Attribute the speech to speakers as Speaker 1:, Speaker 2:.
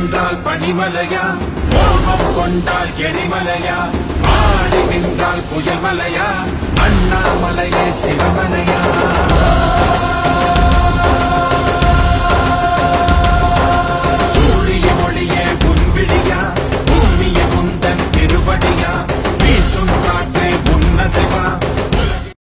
Speaker 1: என்றால் பனிமலையா? கோபம் கொண்டால் எரிமலையா? ஆடி நின்றால் புயல்மலையா அண்ணாமலையே சிவமலையா?